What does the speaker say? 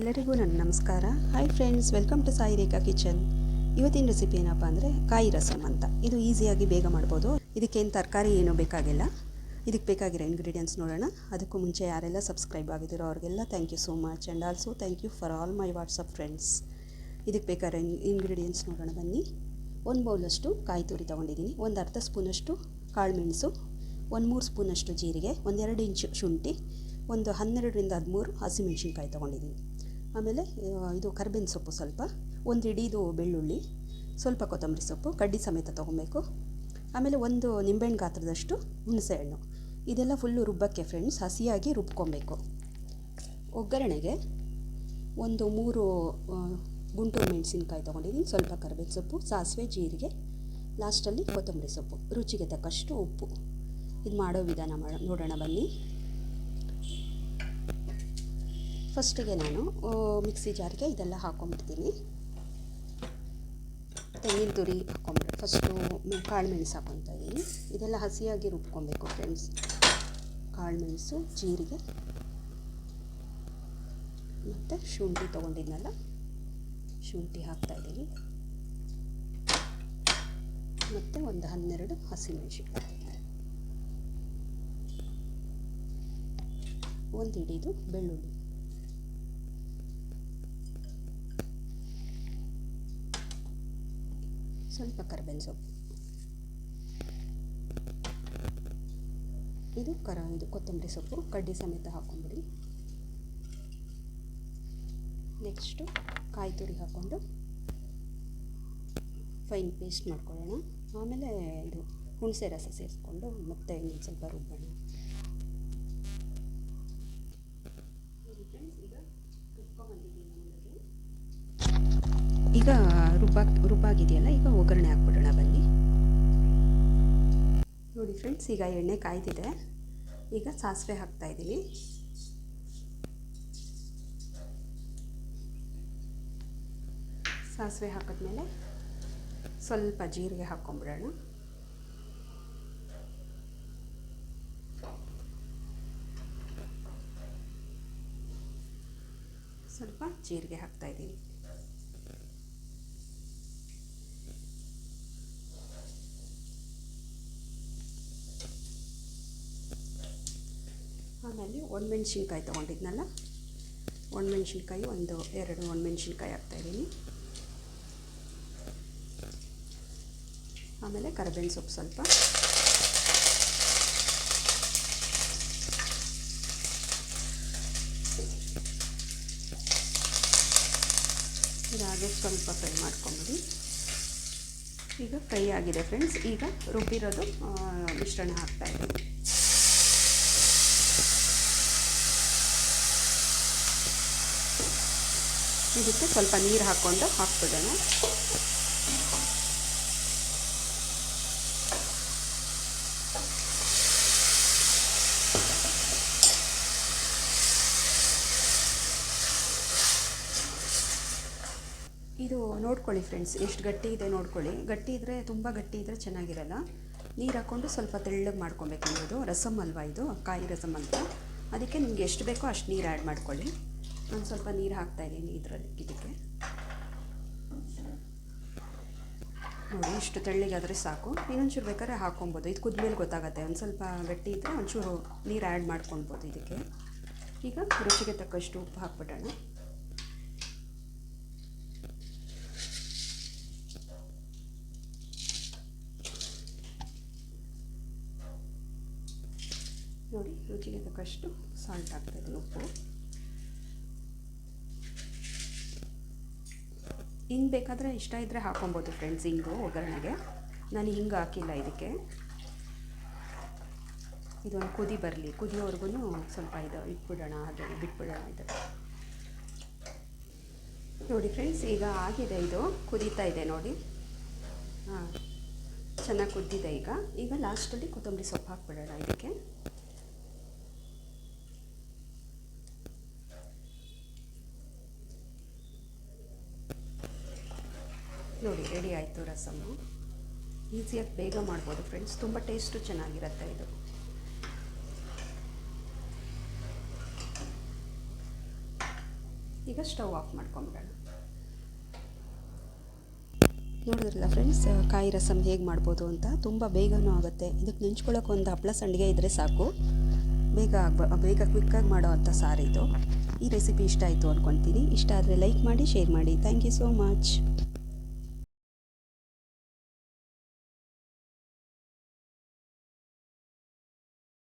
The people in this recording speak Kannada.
ಎಲ್ಲರಿಗೂ ನನ್ನ ನಮಸ್ಕಾರ. Hi friends welcome to Sai Rekha kitchen ಇವತ್ತಿನ ರೆಸಿಪಿ ಏನಪ್ಪ ಅಂದರೆ ಕಾಯಿ ರಸಮ್ ಅಂತ. ಇದು ಈಸಿಯಾಗಿ ಬೇಗ ಮಾಡ್ಬೋದು. ಇದಕ್ಕೇನು ತರಕಾರಿ ಏನೂ ಬೇಕಾಗಿಲ್ಲ. ಇದಕ್ಕೆ ಬೇಕಾಗಿರೋ ಇಂಗ್ರೀಡಿಯೆಂಟ್ಸ್ ನೋಡೋಣ. ಅದಕ್ಕೂ ಮುಂಚೆ ಯಾರೆಲ್ಲ ಸಬ್ಸ್ಕ್ರೈಬ್ ಆಗಿದ್ದೀರೋ ಅವ್ರಿಗೆಲ್ಲ thank you so much and also thank you for all my WhatsApp friends ಇದಕ್ಕೆ ಬೇಕಾಗಿರೋ ಇಂಗ್ರೀಡಿಯೆಂಟ್ಸ್ ನೋಡೋಣ ಬನ್ನಿ. ಒಂದು ಬೌಲಷ್ಟು ಕಾಯಿ ತುರಿ ತೊಗೊಂಡಿದ್ದೀನಿ. ಒಂದು ಅರ್ಧ ಸ್ಪೂನಷ್ಟು ಕಾಳು ಮೆಣಸು ಒಂದು ಮೂರು ಸ್ಪೂನಷ್ಟು ಜೀರಿಗೆ. ಒಂದೆರಡು ಇಂಚು ಶುಂಠಿ. ಒಂದು ಹನ್ನೆರಡರಿಂದ ಹದಿಮೂರು ಹಸಿಮೆಣ್ಸಿನ್ಕಾಯಿ ತೊಗೊಂಡಿದ್ದೀನಿ. ಆಮೇಲೆ ಇದು ಕರ್ಬೇವಿನ ಸೊಪ್ಪು ಸ್ವಲ್ಪ ಒಂದು ಇಡೀದು ಬೆಳ್ಳುಳ್ಳಿ, ಸ್ವಲ್ಪ ಕೊತ್ತಂಬರಿ ಸೊಪ್ಪು, ಕಡ್ಡಿ ಸಮೇತ ತೊಗೊಬೇಕು. ಆಮೇಲೆ ಒಂದು ನಿಂಬೆಹಣ್ಣು ಗಾತ್ರದಷ್ಟು ಹುಣಸೆಹಣ್ಣು ಇದೆಲ್ಲ ಫುಲ್ಲು ರುಬ್ಬಕ್ಕೆ ಫ್ರೆಂಡ್ಸ್ ಹಸಿಯಾಗಿ ರುಬ್ಕೊಬೇಕು. ಒಗ್ಗರಣೆಗೆ ಒಂದು ಮೂರು ಗುಂಟೂರು ಮೆಣಸಿನ್ಕಾಯಿ ತೊಗೊಂಡಿದ್ದೀನಿ. ಸ್ವಲ್ಪ ಕರಿಬೇವು ಸೊಪ್ಪು, ಸಾಸಿವೆ, ಜೀರಿಗೆ ಲಾಸ್ಟಲ್ಲಿ ಕೊತ್ತಂಬರಿ ಸೊಪ್ಪು. ರುಚಿಗೆ ತಕ್ಕಷ್ಟು ಉಪ್ಪು. ಇದು ಮಾಡೋ ವಿಧಾನ ನೋಡೋಣ ಬನ್ನಿ. ಫಸ್ಟಿಗೆ ನಾನು ಮಿಕ್ಸಿ ಜಾರಿಗೆ ಇದೆಲ್ಲ ಹಾಕೊಂಡ್ಬಿಡ್ತೀನಿ ತೆಂಗಿನ ತುರಿ ಹಾಕೊಂಡ್ರೆ ಫಸ್ಟು ಕಾಳು ಮೆಣಸು ಹಾಕೊತಾ ಇದ್ದೀನಿ. ಇದೆಲ್ಲ ಹಸಿಯಾಗಿ ರುಬ್ಕೊಬೇಕು ಫ್ರೆಂಡ್ಸ್. ಕಾಳು ಮೆಣಸು, ಜೀರಿಗೆ, ಮತ್ತು ಶುಂಠಿ ತೊಗೊಂಡಿದ್ನಲ್ಲ, ಶುಂಠಿ ಹಾಕ್ತಾಯಿದ್ದೀನಿ ಮತ್ತು ಒಂದು ಹನ್ನೆರಡು ಹಸಿಮೆಣಸಿನ್ಕಾಯಿ ಒಂದು ಹಿಡಿದು ಬೆಳ್ಳುಳ್ಳಿ. ಸ್ವಲ್ಪ ಕರ್ಬೇವಿನ ಸೊಪ್ಪು. ಇದು ಕರ, ಇದು ಕೊತ್ತಂಬರಿ ಸೊಪ್ಪು, ಕಡ್ಡಿ ಸಮೇತ ಹಾಕೊಂಬಿಡಿ ನೆಕ್ಸ್ಟು ಕಾಯಿ ತುರಿ ಹಾಕ್ಕೊಂಡು ಫೈನ್ ಪೇಸ್ಟ್ ಮಾಡ್ಕೊಳ್ಳೋಣ. ಆಮೇಲೆ ಇದು ಹುಣಸೆ ರಸ ಸೇರಿಸ್ಕೊಂಡು ಮತ್ತೆ ಇನ್ನೊಂದು ಸ್ವಲ್ಪ ರುಬ್ಬೋಣ. ಈಗ ರುಬ್ಬಾಕ್ ರುಬ್ಬಾಗಿದೆಯಲ್ಲ ಈಗ ಒಗ್ಗರಣೆ ಹಾಕ್ಬಿಡೋಣ ಬನ್ನಿ. ನೋಡಿ ಫ್ರೆಂಡ್ಸ್ ಈಗ ಎಣ್ಣೆ ಕಾಯ್ದಿದೆ. ಈಗ ಸಾಸಿವೆ ಹಾಕ್ತಾ ಇದ್ದೀನಿ. ಸಾಸಿವೆ ಹಾಕಿದ್ಮೇಲೆ ಸ್ವಲ್ಪ ಜೀರಿಗೆ ಹಾಕ್ಕೊಂಬಿಡೋಣ. ಸ್ವಲ್ಪ ಜೀರಿಗೆ ಹಾಕ್ತಾ ಆಮೇಲೆ ಒಣಮೆಣ್ಸಿನ್ಕಾಯಿ ತೊಗೊಂಡಿದ್ನಲ್ಲ? ಒಣಮೆಣ್ಸಿನ್ಕಾಯಿ ಒಂದು, ಎರಡು ಒಣಮೆಣ್ಸಿನ್ಕಾಯಿ ಹಾಕ್ತಾಯಿದ್ದೀನಿ ಆಮೇಲೆ ಕರಿಬೇವಿನ ಸೊಪ್ಪು ಸ್ವಲ್ಪ. ಇದಾಗೆ ಸ್ವಲ್ಪ ಫ್ರೈ ಮಾಡ್ಕೊಂಬಿಡಿ. ಈಗ ಫ್ರೈ ಆಗಿದೆ ಫ್ರೆಂಡ್ಸ್. ಈಗ ರುಬ್ಬಿರೋದು ಮಿಶ್ರಣ ಹಾಕ್ತಾಯಿದ್ದೀನಿ ಇದಕ್ಕೆ ಸ್ವಲ್ಪ ನೀರು ಹಾಕ್ಕೊಂಡು ಹಾಕ್ಬಿಡೋಣ. ಇದು ನೋಡ್ಕೊಳ್ಳಿ ಫ್ರೆಂಡ್ಸ್, ಎಷ್ಟು ಗಟ್ಟಿ ಇದೆ ನೋಡ್ಕೊಳ್ಳಿ. ಗಟ್ಟಿ ಇದ್ದರೆ ತುಂಬ ಗಟ್ಟಿ ಇದ್ದರೆ ಚೆನ್ನಾಗಿರಲ್ಲ. ನೀರು ಹಾಕ್ಕೊಂಡು ಸ್ವಲ್ಪ ತೆಳ್ಳಗೆ ಮಾಡ್ಕೊಬೇಕು ಅನ್ನೋದು ರಸಮ್ ಅಲ್ವಾ ಇದು? ಕಾಯಿ ರಸಮ್ ಅಂತ. ಅದಕ್ಕೆ ನಿಮಗೆ ಎಷ್ಟು ಬೇಕೋ ಅಷ್ಟು ನೀರು ಆ್ಯಡ್ ಮಾಡ್ಕೊಳ್ಳಿ. ನಾನು ಸ್ವಲ್ಪ ನೀರು ಹಾಕ್ತಾಯಿದ್ದೀನಿ ಇದರಲ್ಲಿ ಇದಕ್ಕೆ. ನೋಡಿ, ಇಷ್ಟು ತೆಳ್ಳಗಾದರೆ ಸಾಕು. ಇನ್ನೊಂಚೂರು ಬೇಕಾದ್ರೆ ಹಾಕ್ಕೊಬೋದು ಇದು ಕುದ್ಮೇಲೆ ಗೊತ್ತಾಗುತ್ತೆ. ಒಂದು ಸ್ವಲ್ಪ ಗಟ್ಟಿ ಇದ್ದರೆ ಒಂಚೂರು ನೀರು ಆ್ಯಡ್ ಮಾಡ್ಕೊಳ್ಬೋದು ಇದಕ್ಕೆ. ಈಗ ರುಚಿಗೆ ತಕ್ಕಷ್ಟು ಉಪ್ಪು ಹಾಕ್ಬಿಡೋಣ. ನೋಡಿ, ರುಚಿಗೆ ತಕ್ಕಷ್ಟು ಸಾಲ್ಟ್ ಹಾಕ್ತಾಯಿದ್ದೀನಿ ಉಪ್ಪು. ಹಿಂಗೆ ಬೇಕಾದರೆ ಇಷ್ಟ ಇದ್ದರೆ ಹಾಕೊಬೋದು ಫ್ರೆಂಡ್ಸ್ ಹಿಂಗು ಒಗ್ಗರಣೆಗೆ. ನಾನು ಹಿಂಗೆ ಹಾಕಿಲ್ಲ ಇದಕ್ಕೆ. ಇದೊಂದು ಕುದಿ ಬರಲಿ ಕುದಿಯೋವರೆಗೂ ಸ್ವಲ್ಪ ಇದು ಇಟ್ಬಿಡೋಣ, ಹಾಗೆ ಬಿಟ್ಬಿಡೋಣ ಇದು. ನೋಡಿ ಫ್ರೆಂಡ್ಸ್ ಈಗ ಆಗಿದೆ ಇದು, ಕುದೀತಾ ಇದೆ ನೋಡಿ. ಹಾಂ, ಚೆನ್ನಾಗಿ ಕುದ್ದಿದೆ ಈಗ. ಈಗ ಲಾಸ್ಟಲ್ಲಿ ಕೊತ್ತಂಬರಿ ಸೊಪ್ಪು ಹಾಕ್ಬಿಡೋಣ ಇದಕ್ಕೆ. ನೋಡಿ ರೆಡಿ ಆಯಿತು ರಸಮ್ಮು ಈಸಿಯಾಗಿ ಬೇಗ ಮಾಡ್ಬೋದು ಫ್ರೆಂಡ್ಸ್ ತುಂಬ ಟೇಸ್ಟು ಚೆನ್ನಾಗಿರುತ್ತೆ ಇದು. ಈಗ ಸ್ಟವ್ ಆಫ್ ಮಾಡ್ಕೊಂಬಿಡೋಣ. ನೋಡಿದ್ರಲ್ಲ ಫ್ರೆಂಡ್ಸ್ ಕಾಯಿ ರಸಮ್ ಹೇಗೆ ಮಾಡ್ಬೋದು ಅಂತ? ತುಂಬ ಬೇಗನೂ ಆಗುತ್ತೆ. ಇದಕ್ಕೆ ನೆಂಚ್ಕೊಳ್ಳೋಕೆ ಒಂದು ಹಪ್ಪಳ ಸಂಡಿಗೆ ಇದ್ದರೆ ಸಾಕು. ಬೇಗ ಆಗ್ಬ ಬೇಗ ಕ್ವಿಕ್ಕಾಗಿ ಮಾಡೋ ಅಂಥ ಸಾರಿ ಇದು. ಈ ರೆಸಿಪಿ ಇಷ್ಟ ಆಯಿತು ಅಂದ್ಕೊತೀನಿ ಇಷ್ಟ ಆದರೆ ಲೈಕ್ ಮಾಡಿ ಶೇರ್ ಮಾಡಿ. Thank you so much